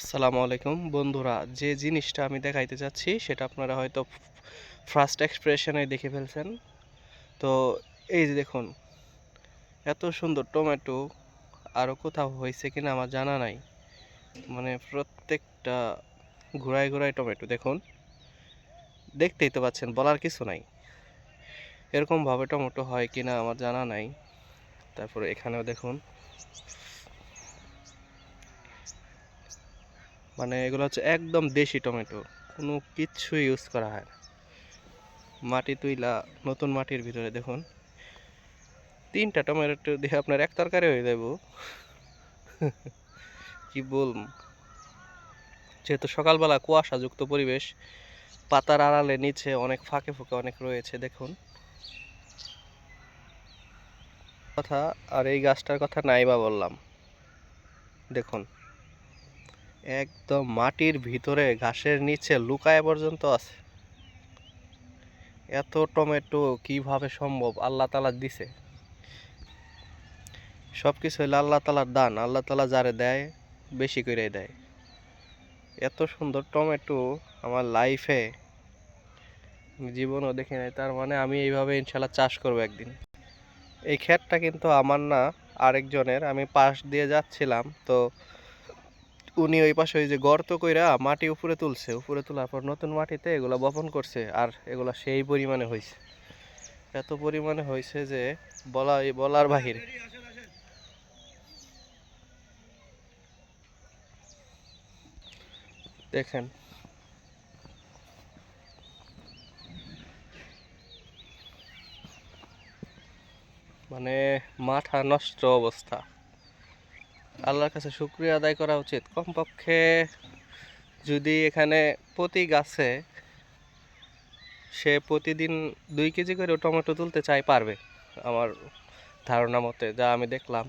আসসালামু আলাইকুম। বন্ধুরা, যে জিনিসটা আমি দেখাইতে যাচ্ছি, সেটা আপনারা হয়তো ফার্স্ট এক্সপ্রেশনে দেখে ফেলছেন। তো এই যে দেখুন, এত সুন্দর টমেটো আরও কোথাও হয়েছে কিনা আমার জানা নাই। মানে প্রত্যেকটা ঘোড়ায় ঘোড়ায় টমেটো, দেখুন। দেখতেই তো পাচ্ছেন, বলার কিছু নাই। এরকমভাবে টমেটো হয় কিনা আমার জানা নাই। তারপরে এখানেও দেখুন। মানে এগুলো হচ্ছে একদম দেশি টমেটো, কোনো কিচ্ছু ইউজ করা হয় না। মাটি তুইলা নতুন মাটির ভিতরে দেখুন, তিনটা টমেটো দিয়ে আপনার এক তরকারি হয়ে যাব কি বল যেহেতু সকালবেলা কুয়াশাযুক্ত পরিবেশ, পাতার আড়ালে নিচে অনেক ফাঁকে ফুঁকে অনেক রয়েছে, দেখুন। কথা, আর এই গাছটার কথা নাই বা বললাম। দেখুন। একদম মাটির ভিতরে, ঘাসের নিচে লুকায় পর্যন্ত আছে। এত টমেটো কীভাবে সম্ভব? আল্লাহ তালা দিছে। সব কিছু হইলে আল্লাহ তালার দান। আল্লাহ তালা যারে দেয়, বেশি করে দেয়। এত সুন্দর টমেটো আমার লাইফে জীবনও দেখি নাই। তার মানে আমি এইভাবে ইনশাল্লাহ চাষ করব একদিন। এই ক্ষেতটা কিন্তু আমার না, আরেকজনের। আমি পাশ দিয়ে যাচ্ছিলাম, তো উনি ওই পাশে ওই যে গর্ত কইরা মাটি উপরে তুলছে। উপরে তোলার পর নতুন মাটিতে এগুলা বপন করছে আর এগুলা সেই পরিমাণে হয়েছে এত পরিমাণে হয়েছে যে বলা, বলার বাহিরে। দেখেন। মানে মাথা নষ্ট অবস্থা। আল্লাহর কাছে শুক্রিয়া আদায় করা উচিত। কমপক্ষে যদি এখানে প্রতি গাছে সে প্রতিদিন দুই কেজি করে টমেটো তুলতে চাই পারবে। আমার ধারণা মতে, যা আমি দেখলাম।